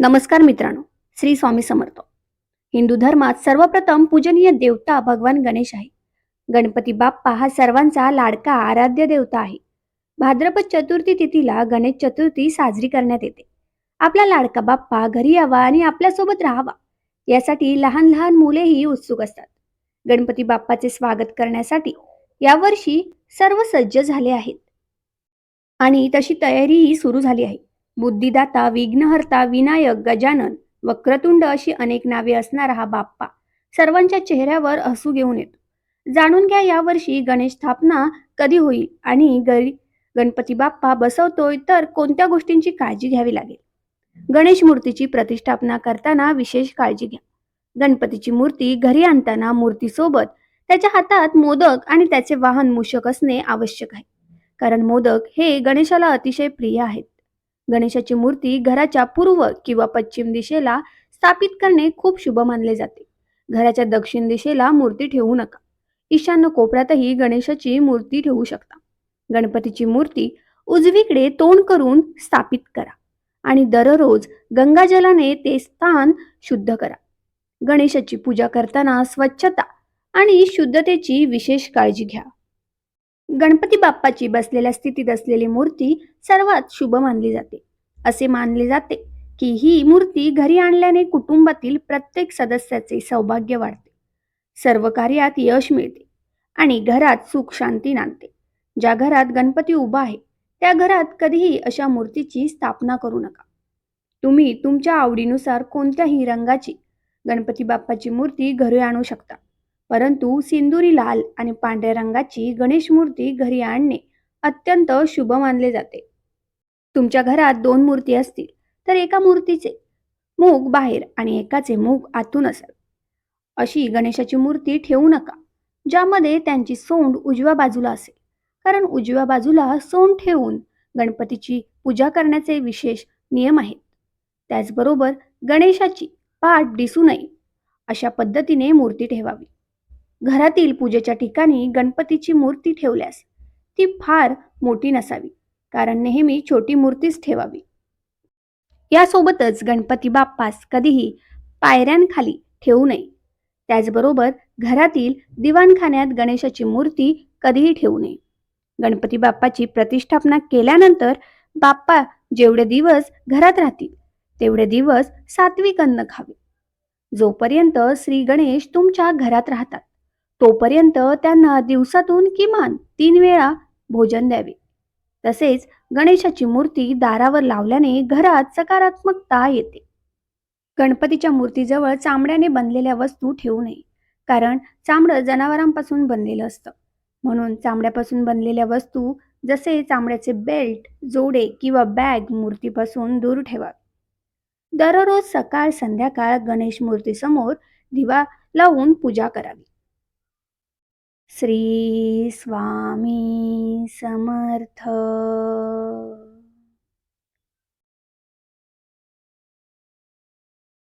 नमस्कार मित्रांनो श्री स्वामी समर्थ. हिंदू धर्मात सर्वप्रथम पूजनीय देवता भगवान गणेश आहे. गणपती बाप्पा हा सर्वांचा लाडका आराध्य देवता आहे. भाद्रपद चतुर्थी तिथीला गणेश चतुर्थी साजरी करण्यात येते. आपला लाडका बाप्पा घरी यावा आणि आपल्यासोबत राहावा यासाठी लहान लहान मुलेही उत्सुक असतात. गणपती बाप्पाचे स्वागत करण्यासाठी यावर्षी सर्व सज्ज झाले आहेत. आणि तशी तयारीही सुरू झाली आहे. बुद्धिदाता विघ्नहर्ता विनायक गजानन वक्रतुंड अशी अनेक नावे असणारा हा बाप्पा सर्वांच्या चेहऱ्यावर हसू घेऊन येतो. जाणून घ्या यावर्षी गणेश स्थापना कधी होईल आणि गरी गणपती बाप्पा बसवतोय तर कोणत्या गोष्टींची काळजी घ्यावी लागेल? गणेश मूर्तीची प्रतिष्ठापना करताना विशेष काळजी घ्या. गणपतीची मूर्ती घरी आणताना मूर्तीसोबत त्याच्या हातात मोदक आणि त्याचे वाहन मूषक असणे आवश्यक आहे. कारण मोदक हे गणेशाला अतिशय प्रिय आहेत. गणेशाची मूर्ती घराच्या पूर्व किंवा पश्चिम दिशेला स्थापित करणे खूप शुभ मानले जाते. घराच्या दक्षिण दिशेला मूर्ती ठेवू नका. ईशान्य कोपऱ्यातही गणेशाची मूर्ती ठेवू शकता. गणपतीची मूर्ती उजवीकडे तोंड करून स्थापित करा आणि दररोज गंगाजलाने ते स्थान शुद्ध करा. गणेशाची पूजा करताना स्वच्छता आणि शुद्धतेची विशेष काळजी घ्या. गणपती बाप्पाची बसलेल्या स्थितीत असलेली मूर्ती सर्वात शुभ मानली जाते. असे मानले जाते की ही मूर्ती घरी आणल्याने कुटुंबातील प्रत्येक सदस्याचे सौभाग्य वाढते. सर्व कार्यात यश मिळते आणि घरात सुख शांती नांदते. ज्या घरात गणपती उभा आहे त्या घरात कधीही अशा मूर्तीची स्थापना करू नका. तुम्ही तुमच्या आवडीनुसार कोणत्याही रंगाची गणपती बाप्पाची मूर्ती घरी आणू शकता. परंतु सिंदुरी लाल आणि पांढऱ्या रंगाची गणेश मूर्ती घरी आणणे अत्यंत शुभ मानले जाते. तुमच्या घरात दोन मूर्ती असतील तर एका मूर्तीचे मूग बाहेर आणि एकाचे मूग आतून असेल. अशी गणेशाची मूर्ती ठेवू नका ज्यामध्ये त्यांची सोंड उजव्या बाजूला असेल. कारण उजव्या बाजूला सोंड ठेवून गणपतीची पूजा करण्याचे विशेष नियम आहेत. त्याचबरोबर गणेशाची पाठ दिसू नये अशा पद्धतीने मूर्ती ठेवावी. घरातील पूजेच्या ठिकाणी गणपतीची मूर्ती ठेवल्यास ती फार मोठी नसावी कारण नेहमी छोटी मूर्तीच ठेवावी. यासोबतच गणपती बाप्पास कधीही पायऱ्यांखाली ठेवू नये. त्याचबरोबर घरातील दिवाणखान्यात गणेशाची मूर्ती कधीही ठेवू नये. गणपती बाप्पाची प्रतिष्ठापना केल्यानंतर बाप्पा जेवढे दिवस घरात राहतील तेवढे दिवस सात्विक अन्न खावे. जोपर्यंत श्री गणेश तुमच्या घरात राहतात तोपर्यंत त्यांना दिवसातून किमान तीन वेळा भोजन द्यावे. तसेच गणेशाची मूर्ती दारावर लावल्याने घरात सकारात्मकता येते. गणपतीच्या मूर्तीजवळ चामड्याने बनलेल्या वस्तू ठेवू नये कारण चामडं जनावरांपासून बनलेलं असतं. म्हणून चामड्यापासून बनलेल्या वस्तू जसे चामड्याचे बेल्ट जोडे किंवा बॅग मूर्तीपासून दूर ठेवा. दररोज सकाळ संध्याकाळ गणेश मूर्तीसमोर दिवा लावून पूजा करावी. श्री स्वामी समर्थ.